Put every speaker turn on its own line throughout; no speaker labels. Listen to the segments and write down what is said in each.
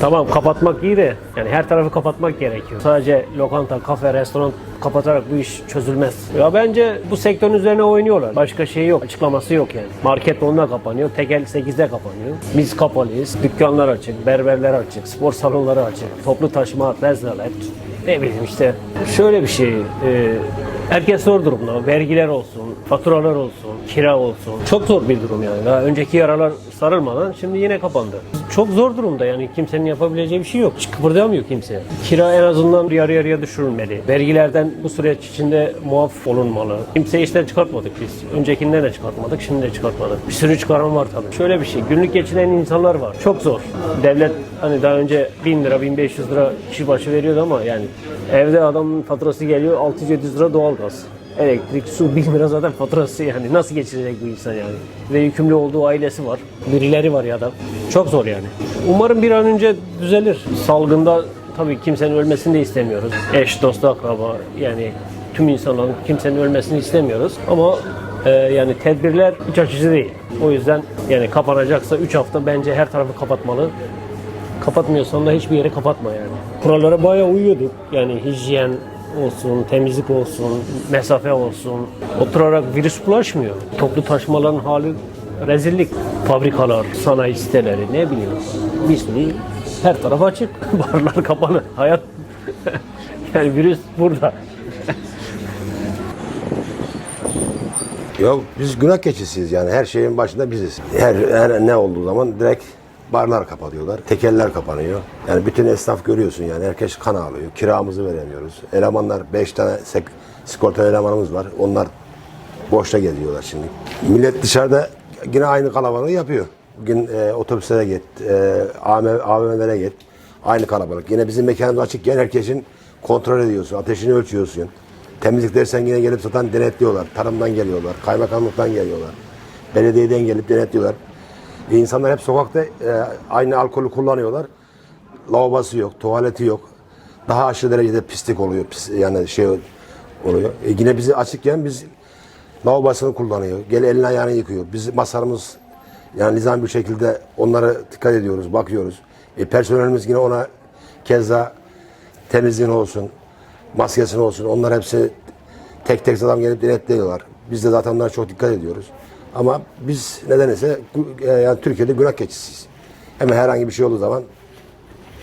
Tamam kapatmak iyi de yani her tarafı kapatmak gerekiyor. Sadece lokanta, kafe, restoran kapatarak bu iş çözülmez. Ya bence bu sektörün üzerine oynuyorlar. Başka şey yok. Açıklaması yok yani. Market onda kapanıyor. Tekel 8'de kapanıyor. Biz kapalıyız. Dükkanlar açık, berberler açık, spor salonları açık. Toplu taşıma, rezalet. Ne bileyim işte. Şöyle bir şey. e, herkes zor durumda. Vergiler olsun, faturalar olsun, kira olsun. Çok zor bir durum yani. Daha önceki yaralar sarılmadan şimdi yine kapandı. Çok zor durumda yani kimsenin yapabileceği bir şey yok. Hiç kıpırdayamıyor kimse. Kira en azından yarı yarıya düşürülmeli. Vergilerden bu süreç içinde muaf olunmalı. Kimse işten çıkartmadık biz. Öncekinden de çıkartmadık, şimdi de çıkartmadık. Bir sürü çıkaran var tabii. Şöyle bir şey, günlük geçinen insanlar var. Çok zor. Devlet hani daha önce 1000 lira, 1500 lira kişi başı veriyordu ama yani evde adamın faturası geliyor 600-700 lira doğalgaz. Elektrik, su 1000 lira zaten faturası yani. Nasıl geçirecek bu insan yani? Ve yükümlü olduğu ailesi var. Birileri var ya da. Çok zor yani. Umarım bir an önce düzelir. Salgında tabii kimsenin ölmesini de istemiyoruz. Eş, dost, akraba yani tüm insanların kimsenin ölmesini istemiyoruz. Ama e, yani tedbirler iç açıcı değil. O yüzden yani kapanacaksa 3 hafta bence her tarafı kapatmalı. Kapatmıyorsan da hiçbir yeri kapatma yani. Kurallara bayağı uyuyorduk. Yani hijyen olsun, temizlik olsun, mesafe olsun. Oturarak virüs bulaşmıyor. Toplu taşımaların hali rezillik. Fabrikalar, sanayi siteleri ne bileyim. Sürü her taraf açık. Barlar kapalı. Hayat yani virüs burada.
Yok biz günah keçisiyiz yani her şeyin başında biziz. Her, her ne olduğu zaman direkt barlar kapatıyorlar, tekeller kapanıyor. Yani bütün esnaf görüyorsun yani herkes kan ağlıyor. Kiramızı veremiyoruz. Elemanlar 5 tane sek, sigorta elemanımız var. Onlar boşta geziyorlar şimdi. Millet dışarıda yine aynı kalabalığı yapıyor. Bugün e, otobüslere git, e, AVM, AVM'lere git. Aynı kalabalık. Yine bizim mekanımız açıkken herkesin kontrol ediyorsun, ateşini ölçüyorsun. Temizlik dersen yine gelip zaten denetliyorlar. Tarımdan geliyorlar, kaymakamlıktan geliyorlar. Belediyeden gelip denetliyorlar. E, insanlar hep sokakta e, aynı alkolü kullanıyorlar. Lavabosu yok, tuvaleti yok. Daha aşırı derecede pislik oluyor. Pis, yani şey oluyor. E, yine bizi açıkken biz lavabosunu kullanıyor. Gel elini ayağını yıkıyor. Biz masarımız yani nizam bir şekilde onlara dikkat ediyoruz, bakıyoruz. E, personelimiz yine ona keza temizliğin olsun, maskesini olsun. Onlar hepsi tek tek adam gelip denetliyorlar. Biz de zaten onlara çok dikkat ediyoruz. Ama biz nedense e, yani Türkiye'de günah keçisiyiz. Hemen herhangi bir şey olduğu zaman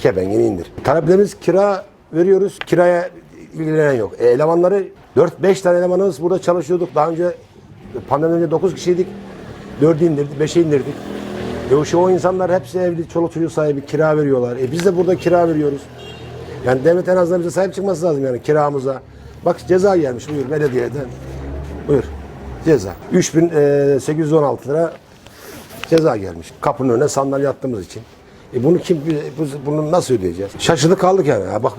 kepengini indir. Taleplerimiz kira veriyoruz. Kiraya ilgilenen yok. E, elemanları 4-5 tane elemanımız burada çalışıyorduk. Daha önce pandemiden önce 9 kişiydik. 4'ü indirdik, 5'e indirdik. E o, şey, o insanlar hepsi evli, çoluk çocuğu sahibi, kira veriyorlar. E biz de burada kira veriyoruz. Yani devlet en azından bize sahip çıkması lazım yani kiramıza. Bak ceza gelmiş buyur belediyeden. Buyur. Ceza. 3816 lira ceza gelmiş. Kapının önüne sandalye attığımız için. E bunu kim bu- bunu nasıl ödeyeceğiz? Şaşırdık kaldık yani. Ya bak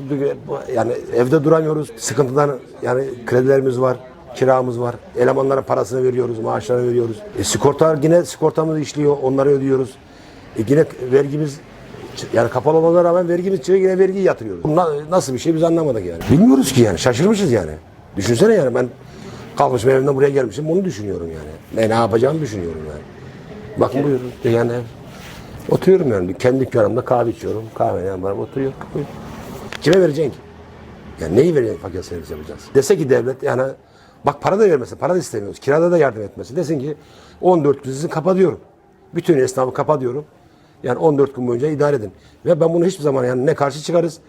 yani evde duramıyoruz. Sıkıntıdan yani kredilerimiz var. Kiramız var. Elemanlara parasını veriyoruz, maaşlarını veriyoruz. E, sigorta yine sigortamız işliyor, onları ödüyoruz. E, yine vergimiz yani kapalı olmalarına rağmen vergimiz çıkıyor yine vergiyi yatırıyoruz. Bu na- nasıl bir şey biz anlamadık yani. Bilmiyoruz ki yani şaşırmışız yani. Düşünsene yani ben kalkmışım evimden buraya gelmişim bunu düşünüyorum yani. Ne, ne yapacağımı düşünüyorum yani. Bakın buyurun yani oturuyorum yani kendi dükkanımda kahve içiyorum. Kahve yanımda oturuyor. Buyur. Kime vereceksin ki? Yani neyi vereceksin fakir servis yapacağız? Dese ki devlet yani bak para da vermesin, para da istemiyoruz. Kirada da yardım etmesin. Desin ki 14 gün sizi kapatıyorum. Bütün esnafı kapatıyorum. Yani 14 gün boyunca idare edin. Ve ben bunu hiçbir zaman yani ne karşı çıkarız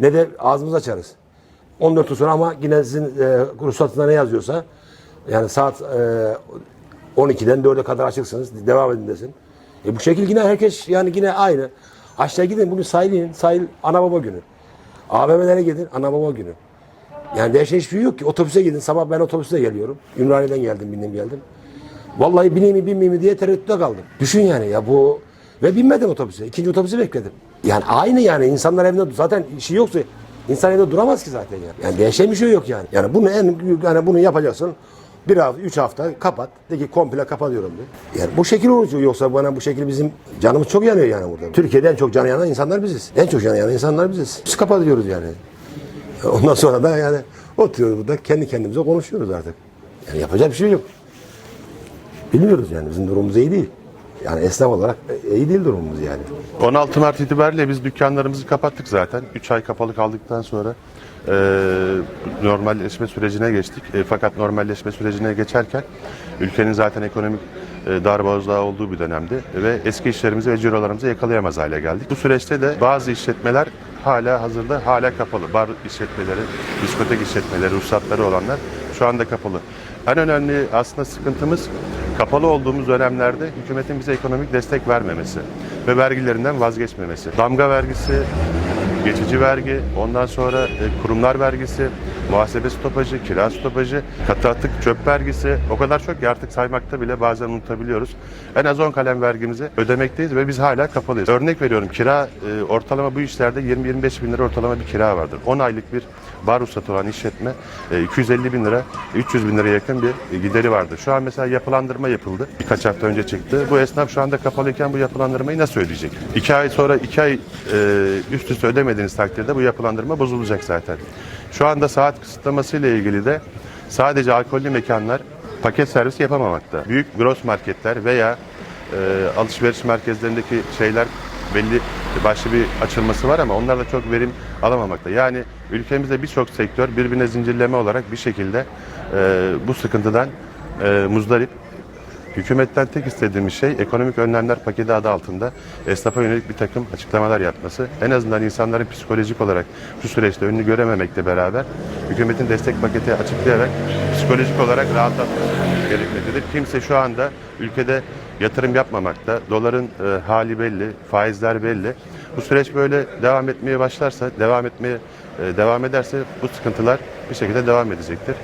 ne de ağzımızı açarız. 14 gün sonra ama yine sizin e, ruhsatında ne yazıyorsa yani saat e, 12'den 4'e kadar açıksınız. Devam edin desin. E bu şekil yine herkes yani yine aynı. Aşağı gidin bugün sahil inin. Sahil ana baba günü. AVM'lere gidin ana baba günü. Yani değişen hiçbir şey yok ki. Otobüse gidin. Sabah ben otobüste geliyorum. Ümraniye'den geldim, bindim geldim. Vallahi bineyim mi binmeyeyim mi diye tereddütte kaldım. Düşün yani ya bu ve binmedim otobüse. İkinci otobüsü bekledim. Yani aynı yani insanlar evinde zaten işi yoksa insan evde duramaz ki zaten yani. Yani değişen bir şey yok yani. Yani bunu en yani bunu yapacaksın. Bir hafta, üç hafta kapat. De ki komple kapatıyorum de. Yani bu şekil olacak. Yoksa bana bu şekil bizim canımız çok yanıyor yani burada. Türkiye'de en çok canı yanan insanlar biziz. En çok canı yanan insanlar biziz. Biz kapatıyoruz yani. Ondan sonra da yani oturuyoruz burada kendi kendimize konuşuyoruz artık. Yani yapacak bir şey yok. Bilmiyoruz yani bizim durumumuz iyi değil. Yani esnaf olarak iyi değil durumumuz yani.
16 Mart itibariyle biz dükkanlarımızı kapattık zaten. 3 ay kapalı kaldıktan sonra e, normalleşme sürecine geçtik. E, fakat normalleşme sürecine geçerken ülkenin zaten ekonomik e, darboğazlığa olduğu bir dönemdi ve eski işlerimizi ve cirolarımızı yakalayamaz hale geldik. Bu süreçte de bazı işletmeler hala hazırda hala kapalı. Bar işletmeleri, diskotek işletmeleri, ruhsatları olanlar şu anda kapalı. En önemli aslında sıkıntımız kapalı olduğumuz dönemlerde hükümetin bize ekonomik destek vermemesi ve vergilerinden vazgeçmemesi. Damga vergisi, geçici vergi, ondan sonra e, kurumlar vergisi, muhasebe stopajı, kira stopajı, katı atık çöp vergisi o kadar çok ki artık saymakta bile bazen unutabiliyoruz. En az 10 kalem vergimizi ödemekteyiz ve biz hala kapalıyız. Örnek veriyorum kira e, ortalama bu işlerde 20-25 bin lira ortalama bir kira vardır. 10 aylık bir bar ruhsatı olan işletme e, 250 bin lira, 300 bin lira yakın bir e, gideri vardı. Şu an mesela yapılandırma yapıldı. Birkaç hafta önce çıktı. Bu esnaf şu anda kapalıyken bu yapılandırmayı nasıl ödeyecek? 2 ay sonra 2 ay e, üst üste ödemediğiniz takdirde bu yapılandırma bozulacak zaten. Şu anda saat kısıtlaması ile ilgili de sadece alkollü mekanlar paket servisi yapamamakta. Büyük gross marketler veya e, alışveriş merkezlerindeki şeyler belli başlı bir açılması var ama onlar da çok verim alamamakta. Yani ülkemizde birçok sektör birbirine zincirleme olarak bir şekilde e, bu sıkıntıdan e, muzdarip. Hükümetten tek istediğimiz şey ekonomik önlemler paketi adı altında esnafa yönelik bir takım açıklamalar yapması. En azından insanların psikolojik olarak şu süreçte önünü görememekle beraber hükümetin destek paketi açıklayarak psikolojik olarak rahatlatması gerekmektedir. Kimse şu anda ülkede yatırım yapmamakta. Doların e, hali belli, faizler belli. Bu süreç böyle devam etmeye başlarsa, devam etmeye e, devam ederse bu sıkıntılar bir şekilde devam edecektir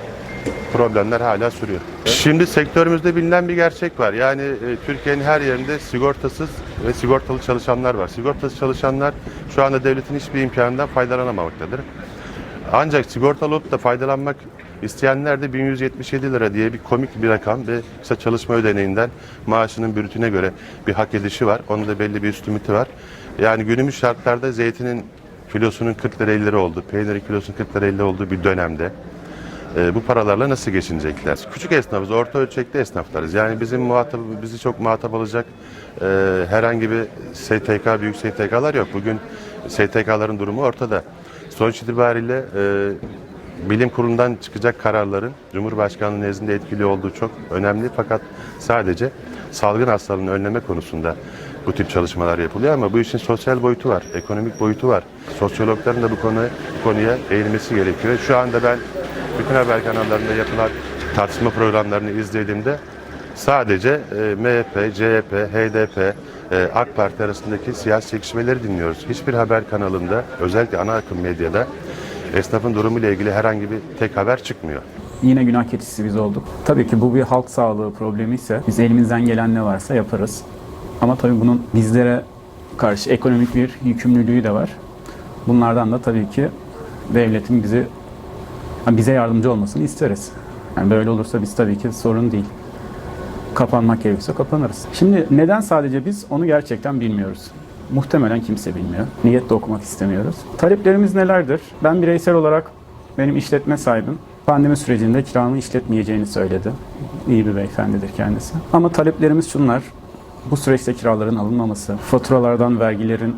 problemler hala sürüyor. Şimdi sektörümüzde bilinen bir gerçek var. Yani e, Türkiye'nin her yerinde sigortasız ve sigortalı çalışanlar var. Sigortasız çalışanlar şu anda devletin hiçbir imkanından faydalanamamaktadır. Ancak sigortalı olup da faydalanmak isteyenler de 1177 lira diye bir komik bir rakam ve işte çalışma ödeneğinden maaşının bürütüne göre bir hak edişi var. Onun da belli bir üst limiti var. Yani günümüz şartlarda zeytinin kilosunun 40 lira 50 lira oldu, peynirin kilosunun 40 lira 50 lira olduğu bir dönemde e, bu paralarla nasıl geçinecekler? Küçük esnafız, orta ölçekli esnaflarız. Yani bizim muhatap, bizi çok muhatap alacak e, herhangi bir STK, büyük STK'lar yok. Bugün STK'ların durumu ortada. Sonuç itibariyle e, bilim kurulundan çıkacak kararların Cumhurbaşkanlığı nezdinde etkili olduğu çok önemli. Fakat sadece salgın hastalığını önleme konusunda bu tip çalışmalar yapılıyor ama bu işin sosyal boyutu var, ekonomik boyutu var. Sosyologların da bu konu bu konuya eğilmesi gerekiyor. Şu anda ben bütün haber kanallarında yapılan tartışma programlarını izlediğimde sadece e, MHP, CHP, HDP, e, AK Parti arasındaki siyasi çekişmeleri dinliyoruz. Hiçbir haber kanalında, özellikle ana akım medyada esnafın durumuyla ilgili herhangi bir tek haber çıkmıyor.
Yine günah keçisi biz olduk. Tabii ki bu bir halk sağlığı problemi ise biz elimizden gelen ne varsa yaparız. Ama tabii bunun bizlere karşı ekonomik bir yükümlülüğü de var. Bunlardan da tabii ki devletin bizi bize yardımcı olmasını isteriz. Yani böyle olursa biz tabii ki sorun değil. Kapanmak gerekirse kapanırız. Şimdi neden sadece biz onu gerçekten bilmiyoruz. Muhtemelen kimse bilmiyor. Niyet de okumak istemiyoruz. Taleplerimiz nelerdir? Ben bireysel olarak benim işletme sahibim pandemi sürecinde kiramı işletmeyeceğini söyledi. İyi bir beyefendidir kendisi. Ama taleplerimiz şunlar. Bu süreçte kiraların alınmaması, faturalardan vergilerin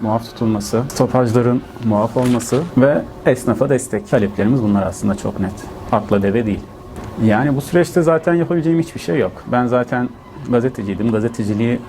muaf tutulması, stopajların muaf olması ve esnafa destek. Taleplerimiz bunlar aslında çok net. Atla deve değil. Yani bu süreçte zaten yapabileceğim hiçbir şey yok. Ben zaten gazeteciydim. Gazeteciliği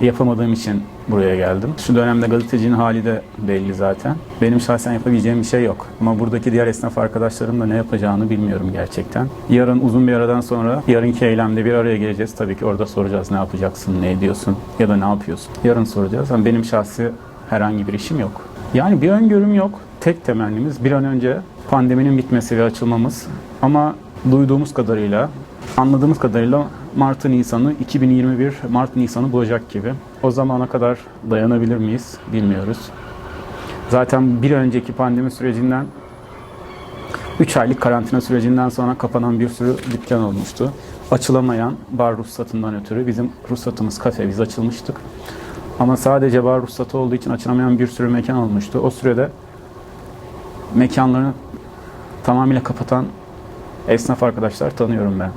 yapamadığım için buraya geldim. Şu dönemde gazetecinin hali de belli zaten. Benim şahsen yapabileceğim bir şey yok. Ama buradaki diğer esnaf arkadaşlarım da ne yapacağını bilmiyorum gerçekten. Yarın uzun bir aradan sonra yarınki eylemde bir araya geleceğiz. Tabii ki orada soracağız ne yapacaksın, ne ediyorsun ya da ne yapıyorsun. Yarın soracağız. Ama benim şahsi herhangi bir işim yok. Yani bir öngörüm yok. Tek temennimiz bir an önce pandeminin bitmesi ve açılmamız. Ama duyduğumuz kadarıyla, anladığımız kadarıyla Mart'ın Nisan'ı 2021 Mart Nisan'ı bulacak gibi. O zamana kadar dayanabilir miyiz bilmiyoruz. Zaten bir önceki pandemi sürecinden 3 aylık karantina sürecinden sonra kapanan bir sürü dükkan olmuştu. Açılamayan bar ruhsatından ötürü bizim ruhsatımız kafe biz açılmıştık. Ama sadece bar ruhsatı olduğu için açılamayan bir sürü mekan olmuştu. O sürede mekanlarını tamamıyla kapatan esnaf arkadaşlar tanıyorum ben.